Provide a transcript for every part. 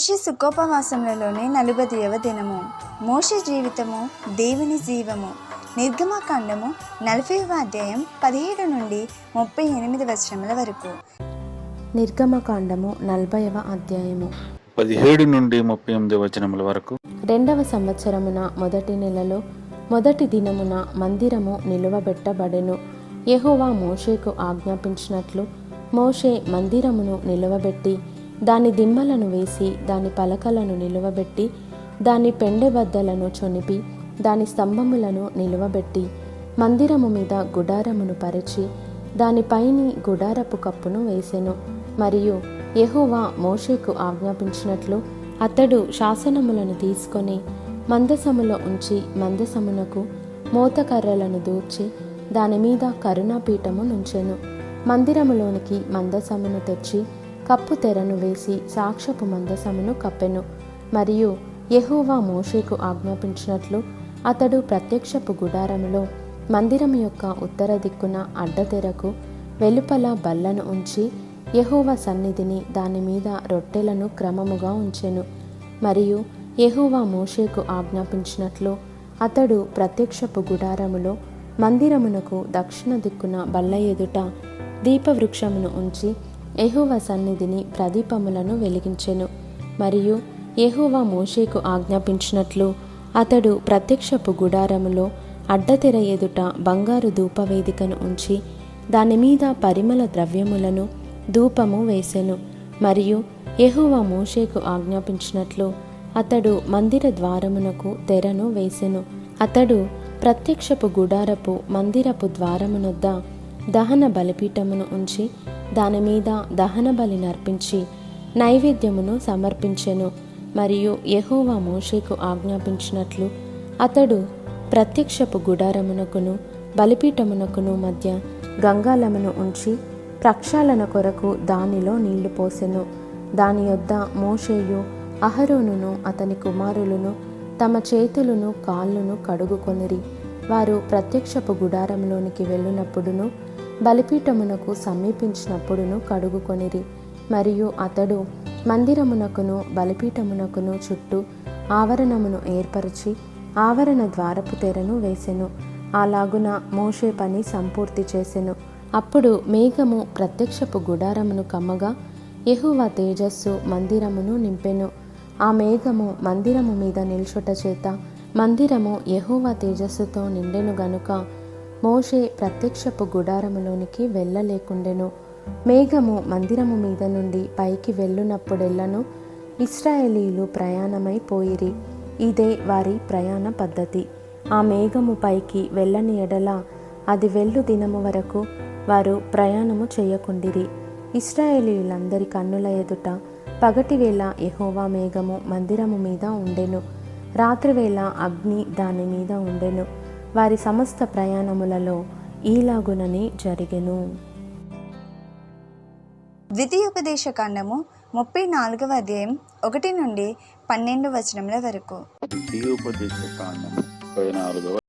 మోషే సుఖోపవాసములలోని నలుబదియవ దినము. మోషే జీవితము దేవుని జీవము. నిర్గమకాండము నలభైవ అధ్యాయం పదిహేడు నుండి ముప్పై ఎనిమిది వచనముల వరకు. నిర్గమకాండము నలభైవ అధ్యాయము. పదిహేడు నుండి ముప్పై ఎనిమిది వచనముల వరకు. రెండవ సంవత్సరమున మొదటి నెలలో మొదటి దినమున మందిరము నిలువబెట్టబడెను. యెహోవా మోషేకు ఆజ్ఞాపించినట్లు మోషే మందిరమును నిలువబెట్టి దాని దిమ్మలను వేసి దాని పలకలను నిలువబెట్టి దాని పెండెబద్దలను చొనిపి దాని స్తంభములను నిలువబెట్టి మందిరము మీద గుడారమును పరిచి దానిపైని గుడారపు కప్పును వేసెను. మరియు యహోవా మోషేకు ఆజ్ఞాపించినట్లు అతడు శాసనములను తీసుకొని మందసములో ఉంచి మందసమునకు మోతకర్రలను దూర్చి దానిమీద కరుణాపీఠము నుంచెను. మందిరములోనికి మందసమును తెచ్చి కప్పు తెరను వేసి సాక్షపు మందసమును కప్పెను. మరియు యహోవా మోషేకు ఆజ్ఞాపించినట్లు అతడు ప్రత్యక్షపు గుడారములో మందిరం యొక్క ఉత్తర దిక్కున అడ్డతెరకు వెలుపల బల్లను ఉంచి యహోవ సన్నిధిని దాని మీద రొట్టెలను క్రమముగా ఉంచెను. మరియు యహోవా మోషేకు ఆజ్ఞాపించినట్లు అతడు ప్రత్యక్షపు గుడారములో మందిరమునకు దక్షిణ దిక్కున బల్ల ఎదుట దీపవృక్షమును ఉంచి ఎహువ సన్నిధిని ప్రదీపములను వెలిగించెను. మరియు ఎహువ మోషేకు ఆజ్ఞాపించినట్లు అతడు ప్రత్యక్షపు గుడారములో అడ్డతెర ఎదుట బంగారు ధూపవేదికను ఉంచి దాని మీద పరిమళ ద్రవ్యములను ధూపము వేసెను. మరియు ఎహువ మోషేకు ఆజ్ఞాపించినట్లు అతడు మందిర ద్వారమునకు తెరను వేసెను. అతడు ప్రత్యక్షపు గుడారపు మందిరపు ద్వారమునొద్ద దహన బలిపీఠమును ఉంచి దాని మీద దహన బలి నర్పించి నైవేద్యమును సమర్పించెను. మరియు యహోవా మోషేకు ఆజ్ఞాపించినట్లు అతడు ప్రత్యక్షపు గుడారమునకును బలిపీఠమునకును మధ్య గంగాలమును ఉంచి ప్రక్షాళన కొరకు దానిలో నీళ్ళు పోసెను. దాని యొద్ద మోషేయు అహరోనును అతని కుమారులను తమ చేతులను కాళ్ళను కడుగుకొనిరి. వారు ప్రత్యక్షపు గుడారంలోనికి వెళ్ళినప్పుడును బలిపీఠమునకు సమీపించినప్పుడును కడుగుకొనిరి. మరియు అతడు మందిరమునకును బలిపీఠమునకును చుట్టూ ఆవరణమును ఏర్పరిచి ఆవరణ ద్వారపు తెరను వేసెను. అలాగున మోషే పని సంపూర్తి చేసెను. అప్పుడు మేఘము ప్రత్యక్షపు గుడారమును కమ్మగా ఎహువ తేజస్సు మందిరమును నింపెను. ఆ మేఘము మందిరము మీద నిల్చుట చేత మందిరము ఎహువ తేజస్సుతో నిండెను గనుక మోషే ప్రత్యక్షపు గుడారములోనికి వెళ్ళలేకుండెను. మేఘము మందిరము మీద నుండి పైకి వెళ్ళునప్పుడెల్లను ఇస్రాయేలీలు ప్రయాణమైపోయిరి ఇదే వారి ప్రయాణ పద్ధతి. ఆ మేఘము పైకి వెళ్ళని ఎడల అది వెళ్ళు దినము వరకు వారు ప్రయాణము చేయకుండిరి. ఇస్రాయేలీలందరి కన్నుల ఎదుట పగటివేళ యహోవా మేఘము మందిరము మీద ఉండెను. రాత్రివేళ అగ్ని దాని మీద ఉండెను. వారి సమస్త ప్రయాణములలో ఈలాగునని జరిగెను. ద్వితీయోపదేశ కాండము ముప్పై నాలుగవ అధ్యాయం ఒకటి నుండి పన్నెండు వచనముల వరకు. ద్వితీయోపదేశ కాండము ముప్పై నాలుగవ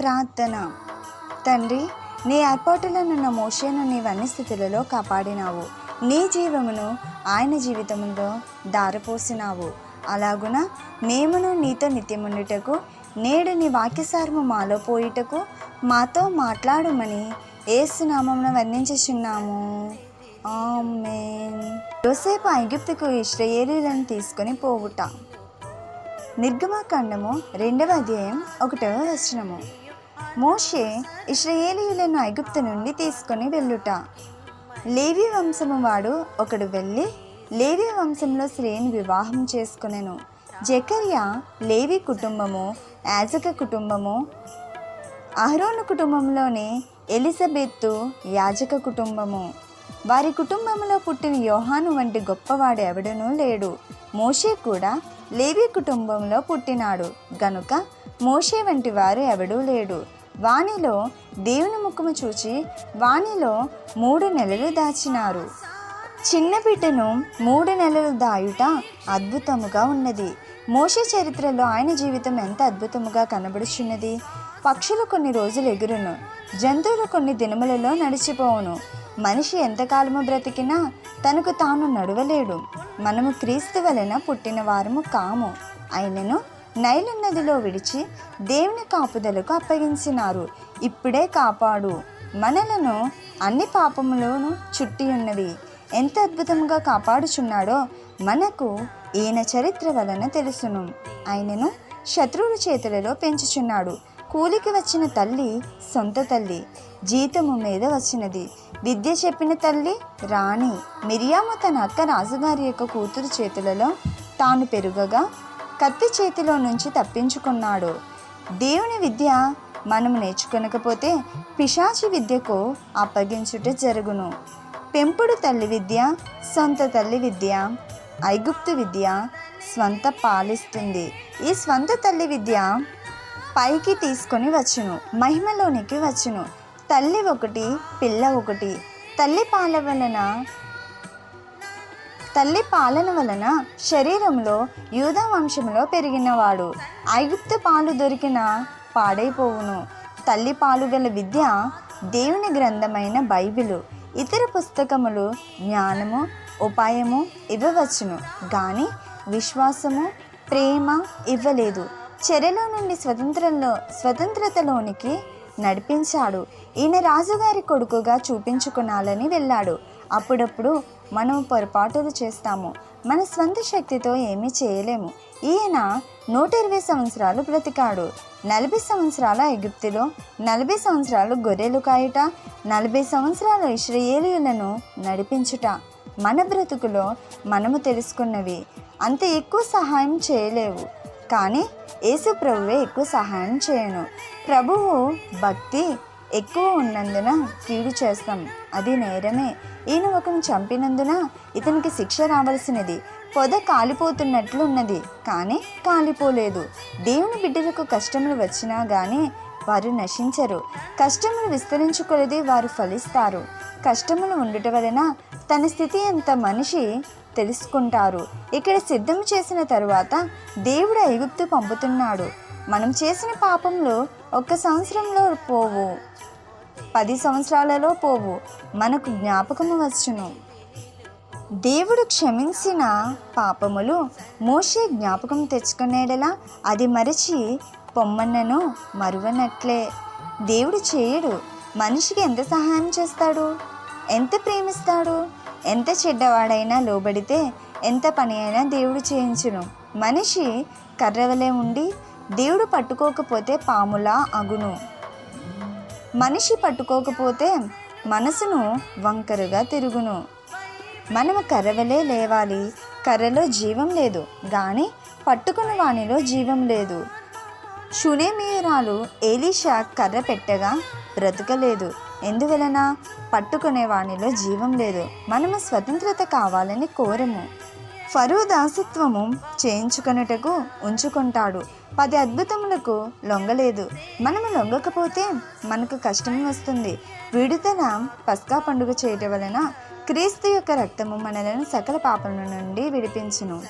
ప్రార్థన. తండ్రి నీ ఏర్పాటులనున్న మోషేను నీవు అన్ని స్థితులలో కాపాడినావు. నీ జీవమును ఆయన జీవితములో దారపోసినావు. అలాగున మేమును నీతో నిత్యముండుటకు నేడు నీ వాక్యసారము మాలో పోయిటకు మాతో మాట్లాడమని ఏసునామమున వర్ణించుచున్నాము ఆమేన్. యోసేపు ఐగుప్తుకు ఇశ్రయేలీలను తీసుకొని పోవుట. నిర్గమాకాండము రెండవ అధ్యాయం ఒకటవ వచనము. మోషే ఇశ్రయేలీయులను ఐగుప్తు నుండి తీసుకొని వెళ్ళుట. లేవి వంశము వాడు ఒకడు వెళ్ళి లేవి వంశంలో స్త్రీని వివాహం చేసుకునెను. జకర్యా లేవి కుటుంబము యాజక కుటుంబము అహరోను కుటుంబంలోని ఎలిజబెత్తు యాజక కుటుంబము. వారి కుటుంబంలో పుట్టిన యోహాను వంటి గొప్పవాడు ఎవడనూ లేడు. మోషే కూడా లేవి కుటుంబంలో పుట్టినాడు. గనుక మోషే వంటి వారు ఎవడూ లేడు. వానిలో దేవుని ముఖము చూచి వానిలో మూడు నెలలు దాచినారు. చిన్న బిడ్డను మూడు నెలలు దాయుట అద్భుతముగా ఉన్నది. మోషే చరిత్రలో ఆయన జీవితం ఎంత అద్భుతముగా కనబడుచున్నది? పక్షులు కొన్ని రోజులు ఎగురును. జంతువులు కొన్ని దినములలో నడిచిపోవును. మనిషి ఎంతకాలము బ్రతికినా తనకు తాను నడవలేడు. మనము క్రీస్తు వలన పుట్టిన వారము కాము. అయినను నైలు నదిలో విడిచి దేవుని కాపుదలకు అప్పగించినారు. ఇప్పుడే కాపాడు. మనలను అన్ని పాపములను చుట్టి ఉన్నవి ఎంత అద్భుతంగా కాపాడుచున్నాడో మనకు ఈయన చరిత్ర వలన తెలుసును. ఆయనను శత్రువుల చేతులలో పెంచుచున్నాడు. కూలికి వచ్చిన తల్లి సొంత తల్లి జీతము మీద వచ్చినది. విద్య చెప్పిన తల్లి రాణి. మిరియాము తన అక్క రాజుగారి యొక్క కూతురు చేతులలో తాను పెరుగగా కత్తి చేతిలో నుంచి తప్పించుకున్నాడు. దేవుని విద్య మనము నేర్చుకొనకపోతే పిశాచి విద్యకు అప్పగించుట జరుగును. పెంపుడు తల్లి విద్య సొంత తల్లి విద్య ఐగుప్తు విద్య స్వంత పాలిస్తుంది. ఈ స్వంత తల్లి విద్య పైకి తీసుకొని వచ్చును మహిమలోనికి వచ్చును. తల్లి ఒకటి పిల్ల ఒకటి. తల్లి పాల వలన తల్లి పాలన వలన శరీరంలో యూదా వంశంలో పెరిగినవాడు ఐగుప్తు పాలు దొరికిన పాడైపోవును. తల్లి పాలు గల విద్య దేవుని గ్రంథమైన బైబిలు. ఇతర పుస్తకములు జ్ఞానము ఉపాయము ఇవ్వవచ్చును. కానీ విశ్వాసము ప్రేమ ఇవ్వలేదు. చెరలో నుండి స్వతంత్రంలో స్వతంత్రతలోనికి నడిపించాడు. ఈయన రాజుగారి కొడుకుగా చూపించుకునాలని వెళ్ళాడు. అప్పుడప్పుడు మనం పొరపాటులు చేస్తాము. మన స్వంత శక్తితో ఏమీ చేయలేము. ఈయన నూట ఇరవై సంవత్సరాలు బ్రతికాడు. నలభై సంవత్సరాల ఎగిప్తులో నలభై సంవత్సరాలు గొర్రెలు కాయుట నలభై సంవత్సరాలు ఇస్రాయేలీయులను నడిపించుట. మన బ్రతుకులో మనము తెలుసుకున్నవి. అంత ఎక్కువ సహాయం చేయలేవు. కానీ యేసు ప్రభువే ఎక్కువ సహాయం చేయను. ప్రభువు భక్తి ఎక్కువ ఉన్నందున కీడు చేస్తాం. అది నేరమే. ఈయన ఒకరిని చంపినందున ఇతనికి శిక్ష రావాల్సినది. పొద కాలిపోతున్నట్లు ఉన్నది కానీ కాలిపోలేదు. దేవుని బిడ్డలకు కష్టములు వచ్చినా కానీ వారు నశించరు. కష్టములు విస్తరించుకొలది వారు ఫలిస్తారు. కష్టములు ఉండుట వలన తన స్థితి ఎంత మనిషి తెలుసుకుంటారు. ఇక్కడ సిద్ధం చేసిన తరువాత దేవుడు ఐగుప్తు పంపుతున్నాడు. మనం చేసిన పాపంలో ఒక్క సంవత్సరంలో పోవు. పది సంవత్సరాలలో పోవు. మనకు జ్ఞాపకము వచ్చును. దేవుడు క్షమించిన పాపములు మోషే జ్ఞాపకం తెచ్చుకునేడలా అది మరచి పొమ్మన్నను మరువనట్లే. దేవుడు చేయడు. మనిషికి ఎంత సహాయం చేస్తాడు? ఎంత ప్రేమిస్తాడు? ఎంత చెడ్డవాడైనా లోబడితే ఎంత పని అయినా దేవుడు చేయించును. మనిషి కర్రవలే ఉండి దేవుడు పట్టుకోకపోతే పాములా అగును. మనిషి పట్టుకోకపోతే మనసును వంకరగా తిరుగును. మనము కర్రవలే లేవాలి కర్రలో జీవం లేదు కానీ పట్టుకున్న వానిలో జీవం లేదు. షునేమీయురాలు ఏలీషా కర్ర పెట్టగా బ్రతకలేదు. ఎందువలన? పట్టుకునే వానిలో జీవం లేదు. మనము స్వతంత్రత కావాలని కోరము. ఫరువు దాసత్వము చేయించుకొనుటకు ఉంచుకుంటాడు. పది అద్భుతములకు లొంగలేదు. మనము లొంగకపోతే మనకు కష్టం వస్తుంది. విడుదల పస్కా పండుగ చేయటం వలన క్రీస్తు యొక్క రక్తము మనలను సకల పాపముల నుండి విడిపించును.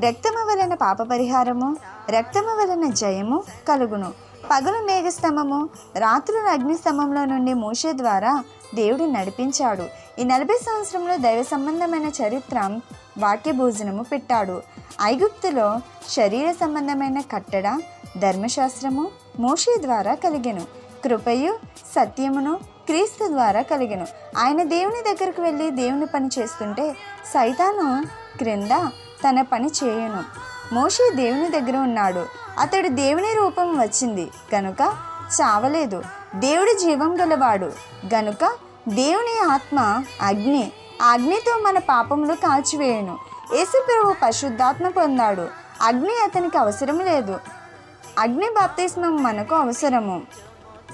రక్తము వలన పాప పరిహారము రక్తము వలన జయము కలుగును. పగలు మేఘస్తంభము రాత్రులు అగ్నిస్తంభంలో నుండి మోషే ద్వారా దేవుడు నడిపించాడు. ఈ నలభై సంవత్సరంలో దైవ సంబంధమైన చరిత్ర వాక్య భోజనము పెట్టాడు. ఐగుప్తులో శరీర సంబంధమైన కట్టడ ధర్మశాస్త్రము మోషే ద్వారా కలిగెను. కృపయు సత్యమును క్రీస్తు ద్వారా కలిగెను. ఆయన దేవుని దగ్గరకు వెళ్ళి దేవుని పని చేస్తుంటే సైతాను క్రింద తన పని చేయును. మోషే దేవుని దగ్గర ఉన్నాడు. అతడు దేవుని రూపం వచ్చింది. కనుక చావలేదు. దేవుడి జీవం గలవాడు. గనుక దేవుని ఆత్మ అగ్ని అగ్నితో మన పాపములు కాల్చివేయును. యేసుప్రభు పరిశుద్ధాత్మ పొందాడు. అగ్ని అతనికి అవసరం లేదు. అగ్ని బాప్తిస్మం మనకు అవసరము.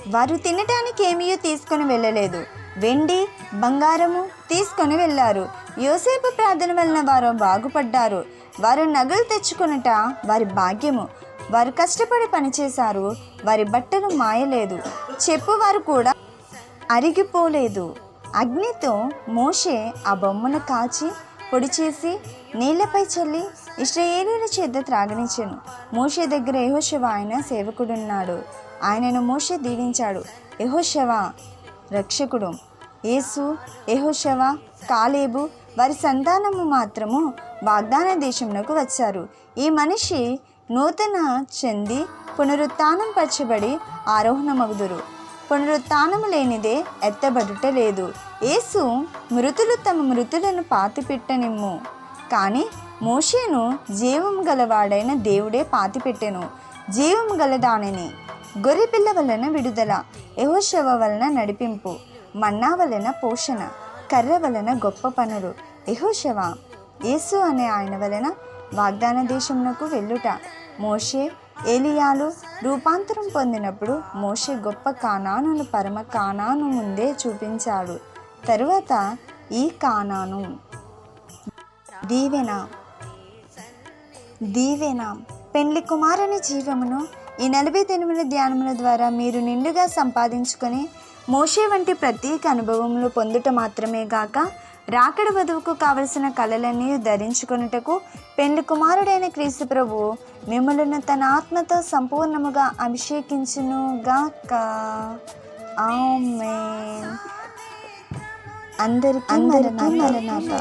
వారు తినటానికి ఏమీ తీసుకొని వెళ్ళలేదు. వెండి బంగారము తీసుకొని వెళ్ళారు. యోసేపు ప్రార్థన వలన వారు బాగుపడ్డారు. వారు నగలు తెచ్చుకొనుట వారి భాగ్యము. వారు కష్టపడి పనిచేశారు వారి బట్టలు మాయలేదు. చెప్పువారు కూడా అరిగిపోలేదు. అగ్నితో మోషే ఆ బొమ్మను కాచి పొడి చేసి నీళ్ళపై చల్లి ఇస్రాయేలీల చేత త్రాగనించాను మోషే దగ్గర యహోశవ ఆయన సేవకుడున్నాడు. ఆయనను మోషే దీవించాడు. యహోశవ రక్షకుడు. యేసు యహోశవ కాలేబు వారి సంతానము మాత్రము వాగ్దాన దేశంలోకి వచ్చారు. ఈ మనిషి నూతన చెంది పునరుత్నం పరచబడి ఆరోహణమగుదురు. పునరుత్నము లేనిదే ఎత్తబడుట లేదు. యేసు మృతులు తమ మృతులను పాతిపెట్టనిమ్ము. కానీ మోషేను జీవం గలవాడైన దేవుడే పాతిపెట్టెను. జీవం గలదానిని గొర్రెపిల్ల వలన విడుదల యహోశవ వలన నడిపింపు మన్నా వలన పోషణ. కర్ర వలన గొప్ప పనులు. యెహోషువ యేసు అనే ఆయన వలన వాగ్దాన దేశమునకు వెళ్ళుట. మోషే ఏలియాలు రూపాంతరం పొందినప్పుడు మోషే గొప్ప కానాను పరమ కానాను ముందే చూపించాడు. తరువాత ఈ కానాను. దీవెన. దీవెన. పెండ్లి కుమారుని జీవమును ఈ నలభై తొమ్మిది ధ్యానముల ద్వారా మీరు నిండుగా సంపాదించుకొని మోషే వంటి ప్రత్యేక అనుభవములు పొందుట మాత్రమే గాక రాకడ వధువుకు కావలసిన కళలన్నీ ధరించుకొనుటకు పెండ్లి కుమారుడైన క్రీస్తు ప్రభు మిమ్మలను తన ఆత్మతో సంపూర్ణముగా అభిషేకించును గాక. ఆమె అందరికీ అందరి మరణాత